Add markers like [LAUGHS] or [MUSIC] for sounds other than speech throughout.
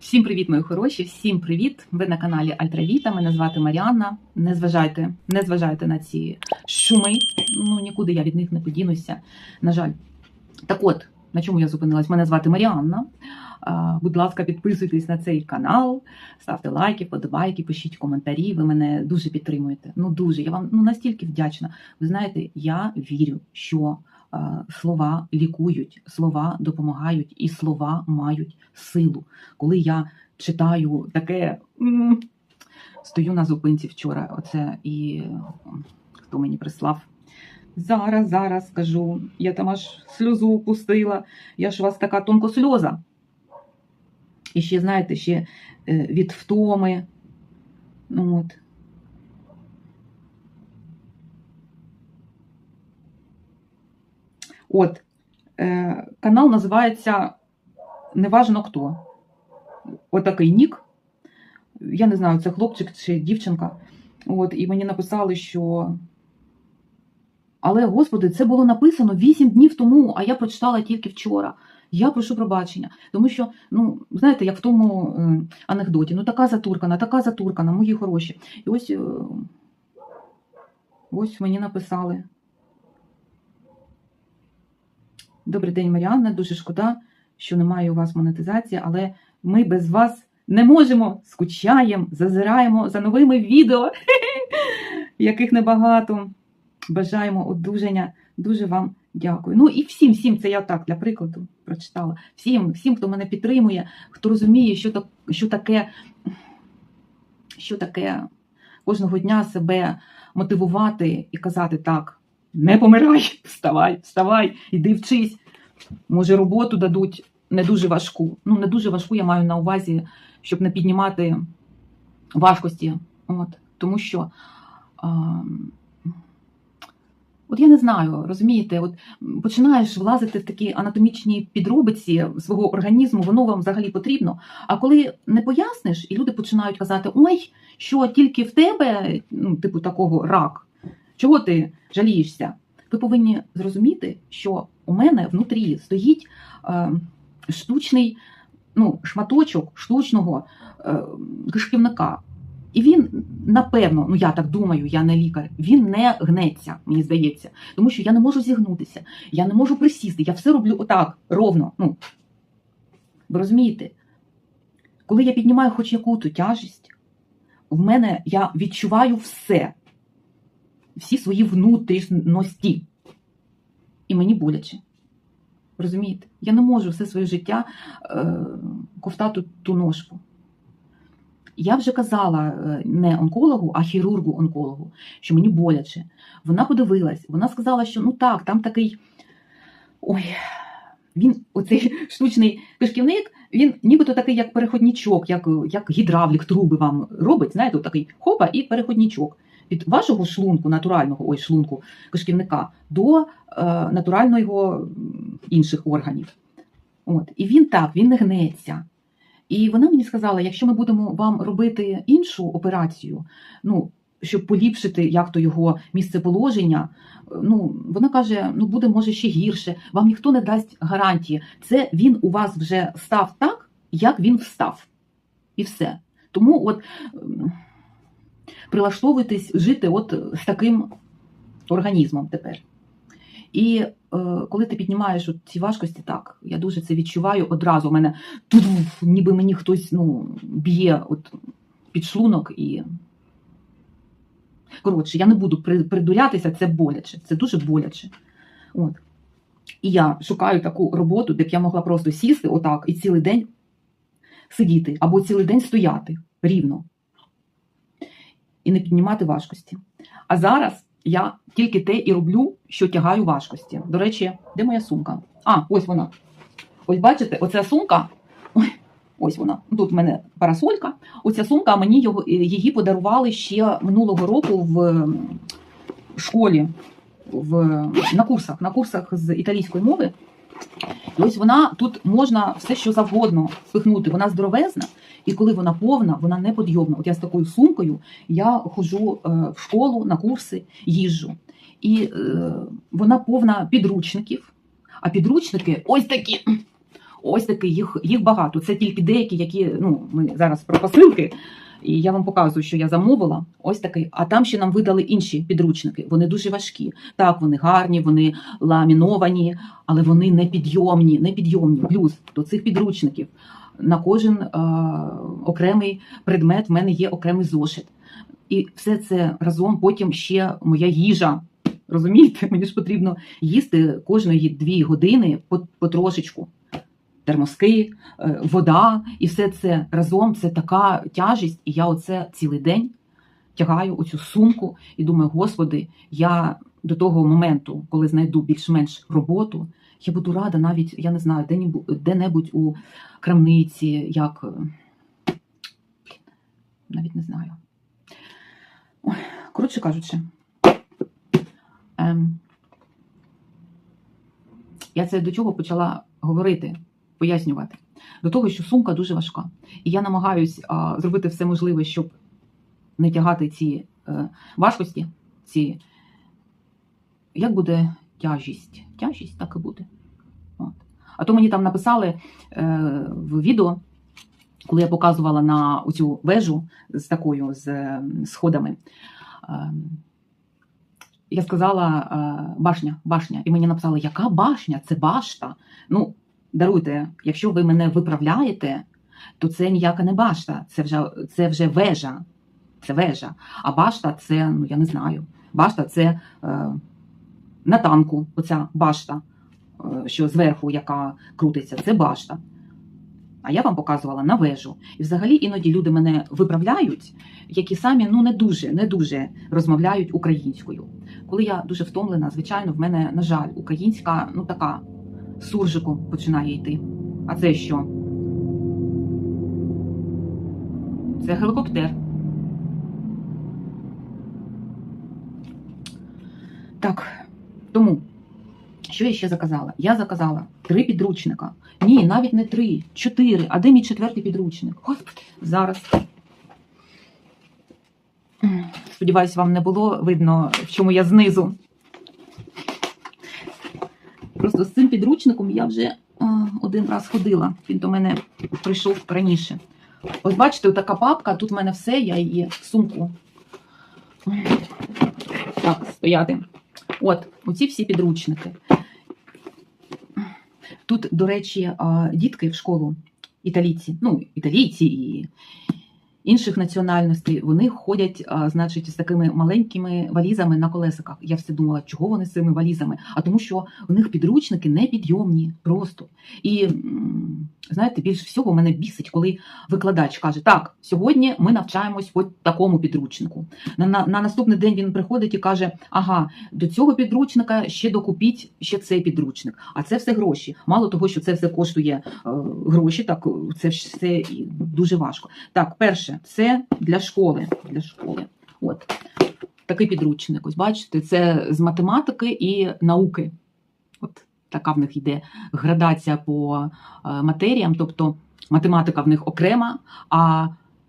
Всім привіт, мої хороші! Всім привіт! Ви на каналі Альтравіта. Мене звати Маріанна. Не зважайте, не зважайте на ці шуми. Ну нікуди я від них не подінуся. На жаль. Так от, на чому я зупинилась? Мене звати Маріанна. Будь ласка, підписуйтесь на цей канал, ставте лайки, подобайки, пишіть коментарі. Ви мене дуже підтримуєте. Ну дуже я вам ну настільки вдячна. Ви знаєте, я вірю, що слова лікують, слова допомагають, і слова мають силу. Коли я читаю таке, стою на зупинці вчора. Оце і хто мені прислав. Зараз, зараз скажу. Я там аж сльозу пустила. Я ж у вас така тонкосльоза. І ще, знаєте, ще е, від втоми. Ну, от. От, е, канал називається Неважно хто. Отакий нік. Я не знаю, це хлопчик чи дівчинка. От, і мені написали, що. Але, Господи, це було написано 8 днів тому, а я прочитала тільки вчора. Я прошу пробачення. Тому що, ну, знаєте, як в тому е, анекдоті, ну така затуркана, така затуркана, мої хороші. І ось, е, ось мені написали. Добрий день, Маріанна. Дуже шкода, що немає у вас монетизації, але ми без вас не можемо, скучаємо, зазираємо за новими відео, [LAUGHS] яких небагато. Бажаємо одужання. Дуже вам дякую. Ну і всім, всім, це я так для прикладу прочитала. Всім, всім, хто мене підтримує, хто розуміє, що, так, що таке, що таке кожного дня себе мотивувати і казати так: не помирай, [LAUGHS] вставай, вставай, іди вчись. Може, роботу дадуть не дуже важку. Ну, не дуже важку я маю на увазі, щоб не піднімати важкості. От, тому що. А, От я не знаю, розумієте, от починаєш влазити в такі анатомічні підробиці свого організму, воно вам взагалі потрібно. А коли не поясниш, і люди починають казати: ой, що тільки в тебе, ну, типу такого рак, чого ти жалієшся? Ви повинні зрозуміти, що у мене внутрі стоїть е, штучний ну, шматочок штучного е, кишківника. І він, напевно, ну я так думаю, я не лікар, він не гнеться, мені здається, тому що я не можу зігнутися, я не можу присісти, я все роблю отак, ровно. Ну, Ви розумієте? Коли я піднімаю хоч яку-то тяжість, в мене я відчуваю все, всі свої внутрішності. І мені боляче. Розумієте? Я не можу все своє життя е, ковтати ту ножку. Я вже казала е, не онкологу, а хірургу-онкологу, що мені боляче. Вона подивилась, вона сказала, що ну так, там такий. Ой, він, оцей штучний кишківник, він нібито такий, як переходнічок, як як гідравлік труби вам робить, знаєте, такий хопа і переходнічок. Від вашого шлунку, натурального ой, шлунку кишківника до е, натурального інших органів. От. І він так, він не гнеться. І вона мені сказала: якщо ми будемо вам робити іншу операцію, ну щоб поліпшити як то його місцеположення, ну вона каже: ну буде може ще гірше, вам ніхто не дасть гарантії. Це він у вас вже став так, як він встав, і все. Тому от прилаштовуйтесь жити от з таким організмом тепер. І е, коли ти піднімаєш от ці важкості, так, я дуже це відчуваю одразу. У мене ніби мені хтось ну, б'є от під шлунок і. Коротше, я не буду придурятися, це боляче, це дуже боляче. От. І я шукаю таку роботу, де б я могла просто сісти отак і цілий день сидіти, або цілий день стояти рівно і не піднімати важкості. А зараз я тільки те і роблю, що тягаю важкості. До речі, де моя сумка? А, ось вона. Ось бачите, оця сумка. Ось вона. Тут в мене парасолька. Оця сумка мені його, її подарували ще минулого року в школі, в, на курсах, на курсах з італійської мови. Ось вона тут можна все, що завгодно впихнути. Вона здоровезна, і коли вона повна, вона не подйомна. От я з такою сумкою я ходжу е, в школу на курси, їжджу. І е, вона повна підручників. А підручники ось такі. ось таки їх, їх багато. Це тільки деякі, які ну ми зараз про посилки. І я вам показую, що я замовила. Ось такий. А там ще нам видали інші підручники. Вони дуже важкі. Так, вони гарні, вони ламіновані, але вони не підйомні. Плюс до цих підручників на кожен е, окремий предмет в мене є окремий зошит. І все це разом потім ще моя їжа. Розумієте, мені ж потрібно їсти кожної дві години по- потрошечку. Термоски, е, вода, і все це разом це така тяжість. І я оце цілий день тягаю оцю сумку і думаю, господи, я до того моменту, коли знайду більш-менш роботу, я буду рада навіть, я не знаю, де-небудь- у крамниці, як. е, Навіть не знаю. Коротше кажучи, ем, я це до чого почала говорити, пояснювати. До того, що сумка дуже важка. І я намагаюсь а, зробити все можливе, щоб не тягати ці е, важкості, ці. Як буде тяжість? Тяжість так і буде. От. А то мені там написали е, в відео, коли я показувала на цю вежу з такою з е, сходами. Е, я сказала е, башня, башня, і мені написали, яка башня? Це башта. Ну, даруйте, якщо ви мене виправляєте, то це ніяка не башта, це вже, це вже вежа. Це вежа. А башта це, ну я не знаю. Башта це е, на танку, оця башта, е, що зверху, яка крутиться, це башта. А я вам показувала на вежу. І взагалі іноді люди мене виправляють, які самі ну не дуже, не дуже розмовляють українською. Коли я дуже втомлена, звичайно, в мене, на жаль, українська, ну така суржиком починає йти. А це що? Це гелікоптер. Так, тому, що я ще заказала? Я заказала три підручника. Ні, навіть не три, чотири. А де мій четвертий підручник? Господи, зараз. Сподіваюсь, вам не було видно, в чому я знизу. Просто з цим підручником я вже а, один раз ходила. Він до мене прийшов раніше. Ось бачите, така папка, тут в мене все, я її в сумку. Так, стояти. От, оці всі підручники. Тут, до речі, дітки в школу, італійці, ну, італійці і інших національностей, вони ходять, а, значить, з такими маленькими валізами на колесиках. Я все думала, чого вони з цими валізами? А тому, що у них підручники непідйомні просто. І знаєте, більш всього мене бісить, коли викладач каже: Так, сьогодні ми навчаємось по такому підручнику. На, на, на наступний день він приходить і каже: Ага, до цього підручника ще докупіть ще цей підручник. А це все гроші. Мало того, що це все коштує е, гроші, так це все дуже важко. Так, перше, це для школи. Для школи. От такий підручник. Ось бачите, це з математики і науки. Така в них йде градація по е, матеріям, тобто математика в них окрема, а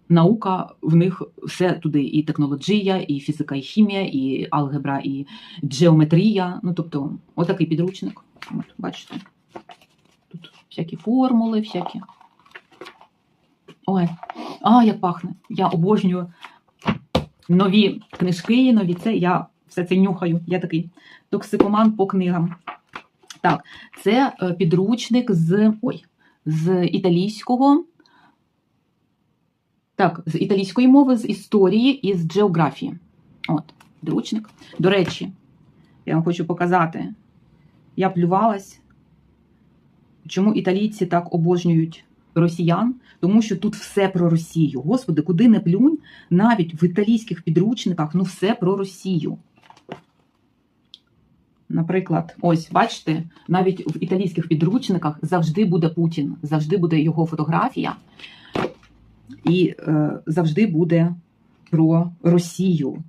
наука в них все туди: і технологія, і фізика, і хімія, і алгебра, і джеометрія. Ну, тобто, отакий підручник. От, бачите. Тут всякі формули, всякі. Ой, а, як пахне. Я обожнюю нові книжки, нові це. Я все це нюхаю. Я такий токсикоман по книгам. Так, це е, підручник з. Ой, з італійського. Так, з італійської мови, з історії і з географії. От, підручник. До речі, я вам хочу показати. Я плювалась. Чому італійці так обожнюють росіян? Тому що тут все про Росію. Господи, куди не плюнь, навіть в італійських підручниках ну все про Росію. Наприклад, ось бачите, навіть в італійських підручниках завжди буде Путін, завжди буде його фотографія, і е, завжди буде про Росію.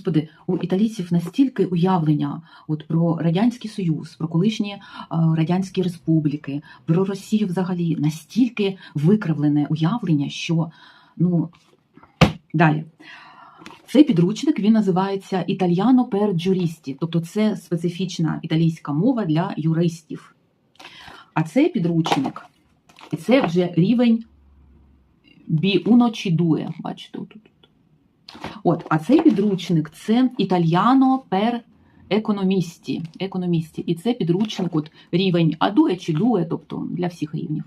Господи, у італійців настільки уявлення от про Радянський Союз, про колишні е, радянські республіки, про Росію взагалі настільки викривлене уявлення, що ну далі. Цей підручник він називається Італіано пер джурісті, тобто це специфічна італійська мова для юристів. А цей підручник, і це вже рівень B1 чи 2, бачите, тут. От, а цей підручник це італіано пер економісті. економісті. І це підручник, от рівень А2 чи ДУЕ, тобто для всіх рівнів.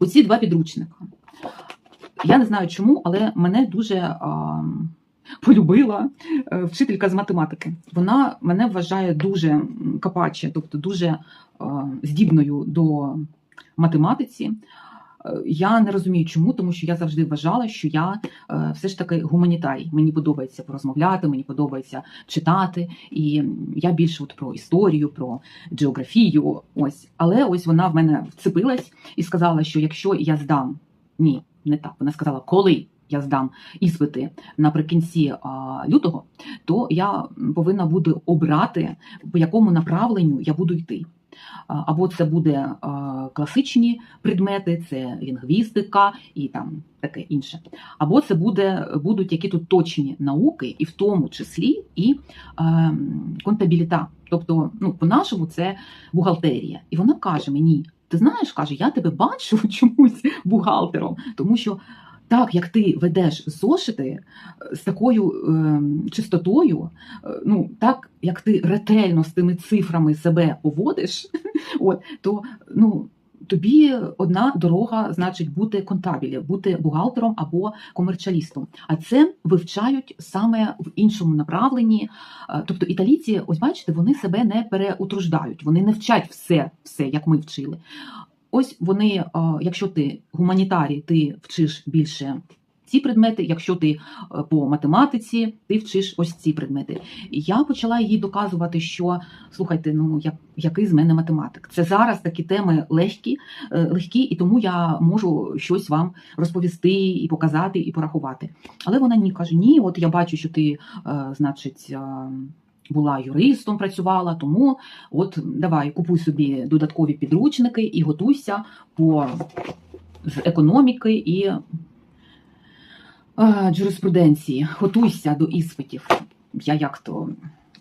Оці два підручника. Я не знаю чому, але мене дуже а, полюбила е, вчителька з математики. Вона мене вважає дуже капаче, тобто дуже а, здібною до математиці. Е, Я не розумію, чому, тому що я завжди вважала, що я е, все ж таки гуманітарій. Мені подобається порозмовляти, мені подобається читати, і я більше от про історію, про географію. Ось, але ось вона в мене вцепилась і сказала, що якщо я здам, ні, не так. Вона сказала, коли я здам іспити наприкінці а, лютого, то я повинна буду обрати, по якому направленню я буду йти. Або це буде класичні предмети, це лінгвістика і там таке інше. Або це буде, будуть які тут точні науки, і в тому числі і е, контабіліта. Тобто, ну, по-нашому це бухгалтерія. І вона каже мені: ти знаєш, каже, я тебе бачу [LAUGHS] чомусь бухгалтером, тому що. Так, як ти ведеш зошити е, з такою е, чистотою, е, ну так як ти ретельно з тими цифрами себе поводиш, [LAUGHS] от то ну тобі одна дорога, значить, бути контабілі, бути бухгалтером або комерчалістом. А це вивчають саме в іншому направленні. Е, Тобто італійці, ось бачите, вони себе не переутруждають, вони не вчать все, все, як ми вчили. Ось вони, е, якщо ти гуманітарій, ти вчиш більше ці предмети, якщо ти е, по математиці, ти вчиш ось ці предмети. Я почала їй доказувати, що слухайте, ну як, який з мене математик. Це зараз такі теми легкі, е, легкі, і тому я можу щось вам розповісти і показати, і порахувати. Але вона ні каже: ні, от я бачу, що ти, значить. Була юристом, працювала, тому от давай купуй собі додаткові підручники і готуйся по з економіки і е, юриспруденції. Готуйся до іспитів. Я як то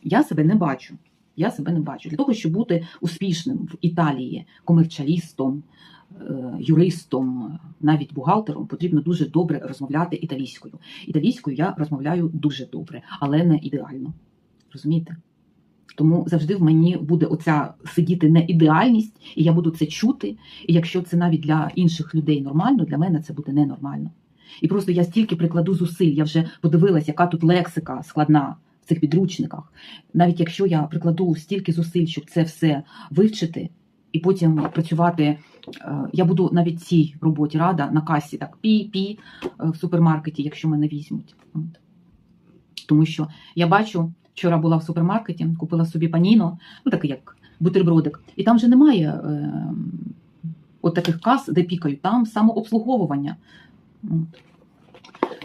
я себе не бачу. Я себе не бачу. Для того, щоб бути успішним в Італії, комерчалістом, е, юристом, навіть бухгалтером, потрібно дуже добре розмовляти італійською. Італійською я розмовляю дуже добре, але не ідеально. Розумієте? Тому завжди в мені буде оця сидіти не ідеальність, і я буду це чути. І якщо це навіть для інших людей нормально, для мене це буде ненормально. І просто я стільки прикладу зусиль, я вже подивилась, яка тут лексика складна в цих підручниках. Навіть якщо я прикладу стільки зусиль, щоб це все вивчити, і потім працювати, е, я буду навіть цій роботі рада на касі так пі-пі е, в супермаркеті, якщо мене візьмуть. Тому що я бачу, вчора була в супермаркеті, купила собі паніно, ну такий як бутербродик, і там же немає е, от таких кас, де пікають, там самообслуговування. От.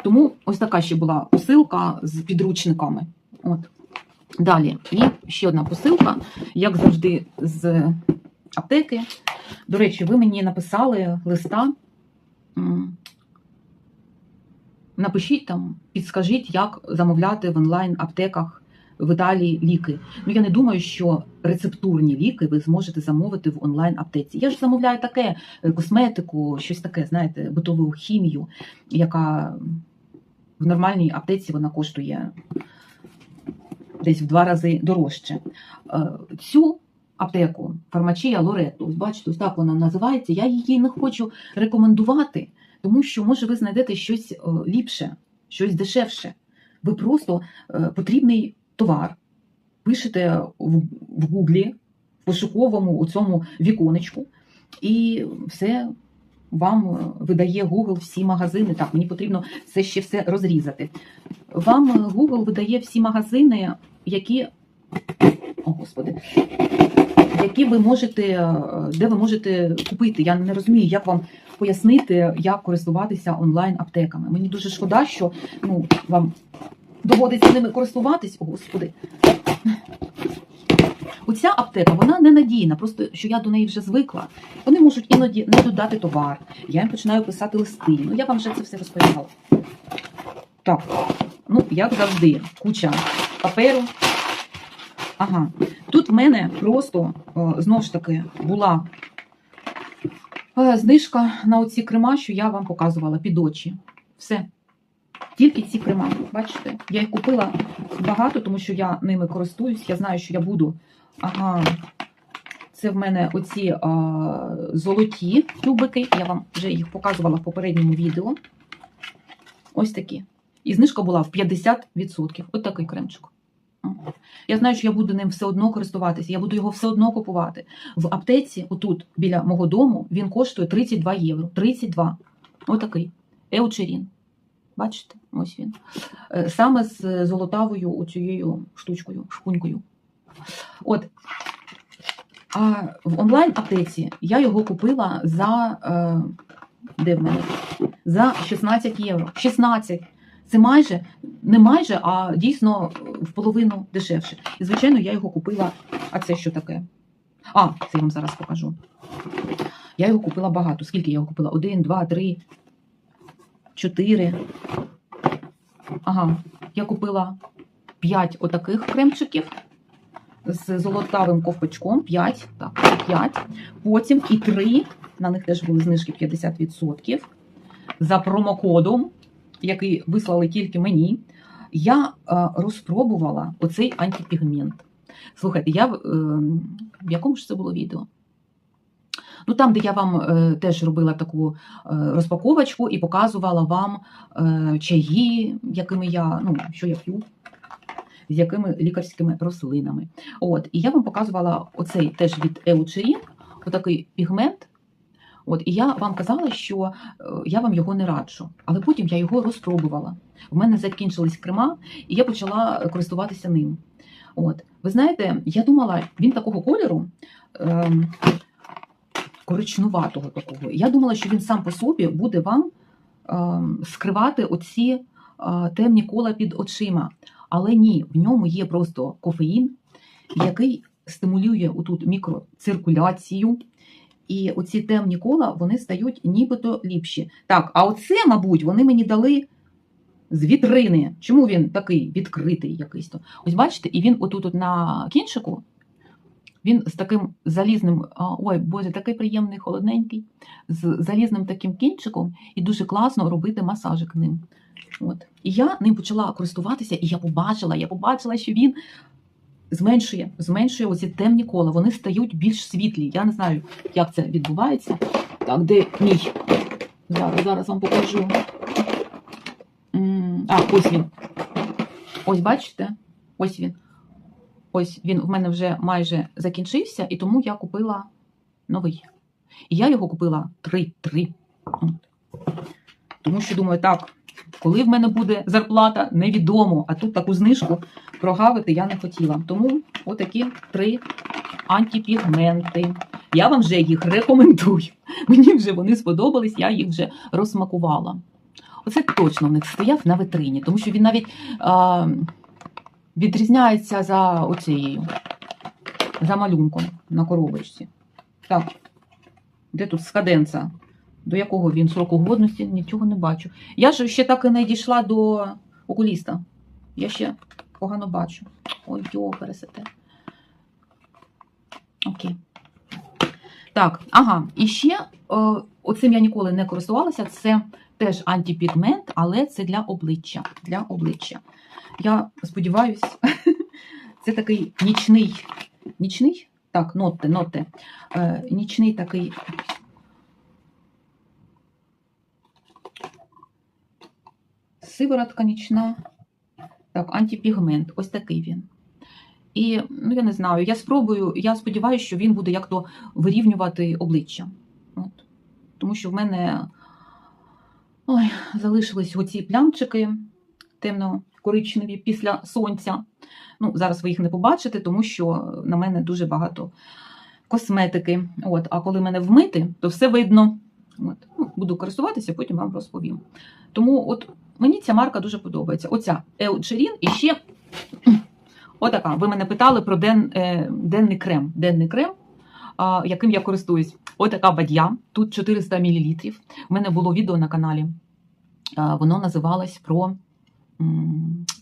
Тому ось така ще була посилка з підручниками. От. Далі, і ще одна посилка, як завжди, з аптеки. До речі, ви мені написали листа. Напишіть там, підскажіть, як замовляти в онлайн-аптеках в Італії ліки. Ну я не думаю, що рецептурні ліки ви зможете замовити в онлайн-аптеці. Я ж замовляю таке е, косметику, щось таке, знаєте, битову хімію, яка в нормальній аптеці вона коштує десь в два рази дорожче. Е, Цю аптеку фармачія Лоретто, ось бачите, ось так вона називається. Я її не хочу рекомендувати, тому що може ви знайдете щось е, ліпше, щось дешевше. Ви просто потрібний товар пишете в, Гуглі, в пошуковому у цьому віконечку, і все вам видає Google всі магазини. Так, мені потрібно це ще все розрізати. Вам Google видає всі магазини, які. О, Господи, які ви можете, де ви можете купити. Я не розумію, як вам пояснити, як користуватися онлайн-аптеками. Мені дуже шкода, що ну, вам доводиться ними користуватись. О, Господи. Оця аптека, вона ненадійна, просто що я до неї вже звикла. Вони можуть іноді не додати товар. Я їм починаю писати листи. Ну, я вам вже це все розповідала. Так, Ну, як завжди, куча паперу. Ага. Тут в мене просто знову ж таки була е, знижка на оці крема, що я вам показувала під очі. Все. Тільки ці крема. Бачите? Я їх купила багато, тому що я ними користуюсь. Я знаю, що я буду. Ага. Це в мене оці а, золоті тюбики. Я вам вже їх показувала в попередньому відео. Ось такі. І знижка була в 50%. От такий кремчик. Я знаю, що я буду ним все одно користуватися, я буду його все одно купувати. В аптеці, отут, біля мого дому, він коштує 32 євро. 32. Отакий. Еучерін. Бачите? Ось він. Е, Саме з золотавою оцією штучкою, шпунькою. От. А в онлайн-аптеці я його купила за. Е, де в мене? За 16 євро. 16. Це майже, не майже, а дійсно в половину дешевше. І, звичайно, я його купила. А це що таке? А, це я вам зараз покажу. Я його купила багато. Скільки я його купила? Один, два, три, чотири. Ага, я купила 5 отаких кремчиків з золотавим ковпачком. 5, так, 5. Потім і 3, на них теж були знижки 50% за промокодом, який вислали тільки мені. Я е, розпробувала оцей антипігмент. Слухайте, я в якому ж це було відео? Ну, там, де я вам е, теж робила таку е, розпаковочку і показувала вам е, чаї, якими я, ну, що я п'ю, з якими лікарськими рослинами. От, і я вам показувала оцей теж від Еучерін, отакий пігмент. От, і я вам казала, що я вам його не раджу, але потім я його розпробувала. В мене закінчились крема, і я почала користуватися ним. От, ви знаєте, я думала, він такого кольору. Ем, коричнуватого такого. Я думала, що він сам по собі буде вам ем, скривати оці е, темні кола під очима. Але ні, в ньому є просто кофеїн, який стимулює отут мікроциркуляцію. І оці темні кола вони стають нібито ліпші. Так, а оце, мабуть, вони мені дали з вітрини. Чому він такий відкритий якийсь то? Ось бачите, і він отут от на кінчику, він з таким залізним, ой, боже, такий приємний, холодненький, з залізним таким кінчиком, і дуже класно робити масажик ним. От. І я ним почала користуватися, і я побачила, я побачила, що він зменшує, зменшує оці темні кола, вони стають більш світлі. Я не знаю, як це відбувається. Так, де мій? Зараз, зараз вам покажу. А, ось він. Ось бачите? Ось він. Ось він в мене вже майже закінчився, і тому я купила новий. І я його купила 3-3. Тому що думаю, так, коли в мене буде зарплата, невідомо. А тут таку знижку прогавити я не хотіла. Тому отакі три антипігменти. Я вам вже їх рекомендую. [LAUGHS] Мені вже вони сподобались, я їх вже розсмакувала. Оце точно в них стояв на витрині, тому що він навіть а, відрізняється за оцією, за малюнком на коробочці. Так, де тут скаденца? До якого він сроку годності, нічого не бачу. Я ж ще так і не дійшла до окуліста. Я ще погано бачу. Ой, йо, пересете. Окей. Так, ага, і ще о, оцим я ніколи не користувалася. Це теж антипігмент, але це для обличчя. Для обличчя. Я сподіваюся, [LAUGHS] це такий нічний. Нічний? Так, нотте, нотте. Нічний такий. Сиворотка нічна. Так, антипігмент. Ось такий він. І ну я не знаю, я спробую, я сподіваюся, що він буде як-то вирівнювати обличчя. От. Тому що в мене ой, залишились оці плямчики темно-коричневі після сонця. Ну, зараз ви їх не побачите, тому що на мене дуже багато косметики. От, а коли мене вмити, то все видно. От. Ну, буду користуватися, потім вам розповім. Тому от мені ця марка дуже подобається. Оця Еучерін і ще [CLEARS THROAT] отака. Ви мене питали про ден, е, денний крем. Денний крем, яким я користуюсь. Отака бадья, тут 400 мл. У мене було відео на каналі. Воно називалось про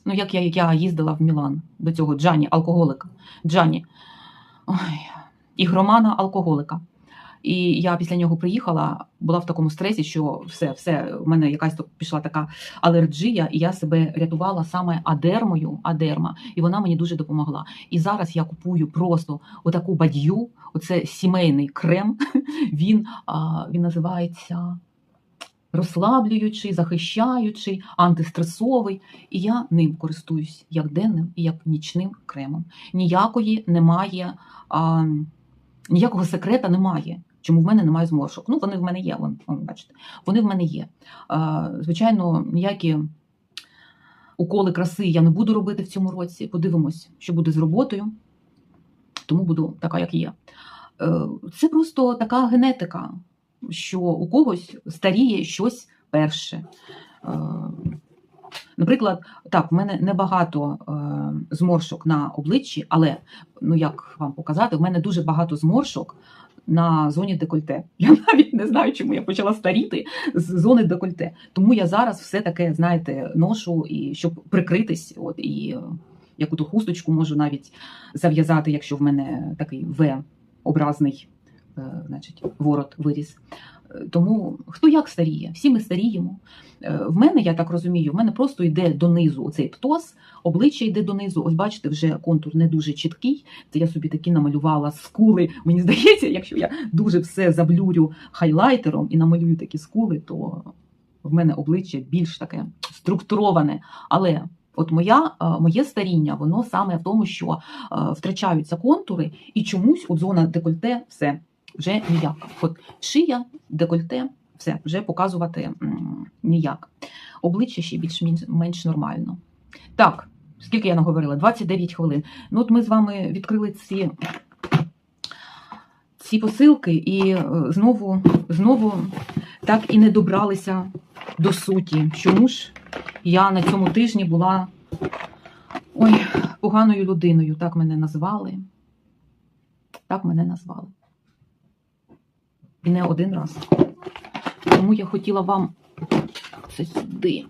ну, як я, як я їздила в Мілан до цього Джані, алкоголика. Джані. Ой, ігромана алкоголика. І я після нього приїхала, була в такому стресі, що все, все, в мене якась пішла така алергія, і я себе рятувала саме адермою, адерма, і вона мені дуже допомогла. І зараз я купую просто отаку бадью, оце сімейний крем. [LAUGHS] Він, він називається розслаблюючий, захищаючий, антистресовий. І я ним користуюсь як денним і як нічним кремом. Ніякої немає, а, ніякого секрета немає. Чому в мене немає зморшок? Ну, вони в мене є, вон, бачите, вони в мене є. Звичайно, ніякі уколи краси я не буду робити в цьому році. Подивимось, що буде з роботою. Тому буду така, як є. Е, Це просто така генетика, що у когось старіє щось перше. Е, Наприклад, так, в мене небагато е, зморшок на обличчі, але ну як вам показати, в мене дуже багато зморшок на зоні декольте. [LAUGHS] Я навіть не знаю, чому я почала старіти з зони декольте. Тому я зараз все таке, знаєте, ношу і щоб прикритись, от і е, яку ту хусточку можу навіть зав'язати, якщо в мене такий В-образний, е, значить, ворот виріс. Е, Тому хто як старіє, всі ми старіємо. В мене, я так розумію, в мене просто йде донизу оцей птоз, обличчя йде донизу. Ось бачите, вже контур не дуже чіткий. Це я собі такі намалювала скули. Мені здається, якщо я дуже все заблюрю хайлайтером і намалюю такі скули, то в мене обличчя більш таке структуроване. Але от моя, е, моє старіння, воно саме в тому, що е, втрачаються контури, і чомусь от зона декольте все вже ніяка. От шия, декольте, все вже показувати м, ніяк. Обличчя ще більш-менш нормально. Так, скільки я наговорила? 29 хвилин. Ну, от ми з вами відкрили ці, ці посилки і е, знову, знову так і не добралися до суті. Чому ж я на цьому тижні була ой, поганою людиною, так мене назвали. Так мене назвали. І не один раз. Тому я хотіла вам це сюди.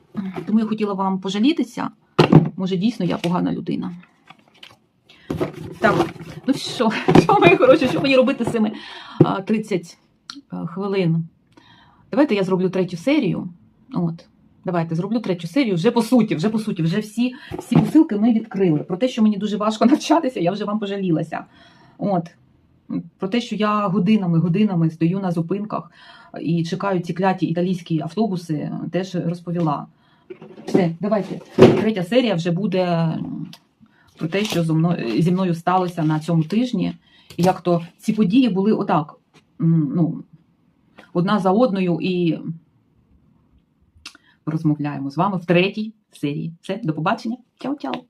Тому я хотіла вам пожалітися. Може, дійсно я погана людина. Так, ну що, що мої хороші, що мені робити з цими 30 хвилин? Давайте я зроблю третю серію. От. Давайте зроблю третю серію вже по суті, вже по суті, вже всі, всі посилки ми відкрили. Про те, що мені дуже важко [LAUGHS] навчатися, я вже вам пожалілася. От. Про те, що я годинами, годинами стою на зупинках і чекаю ці кляті італійські автобуси, теж розповіла. Все, давайте. Третя серія вже буде про те, що зі мною, зі мною сталося на цьому тижні. Як то ці події були отак. Ну, одна за одною і розмовляємо з вами в третій серії. Все, до побачення. Чао-чао.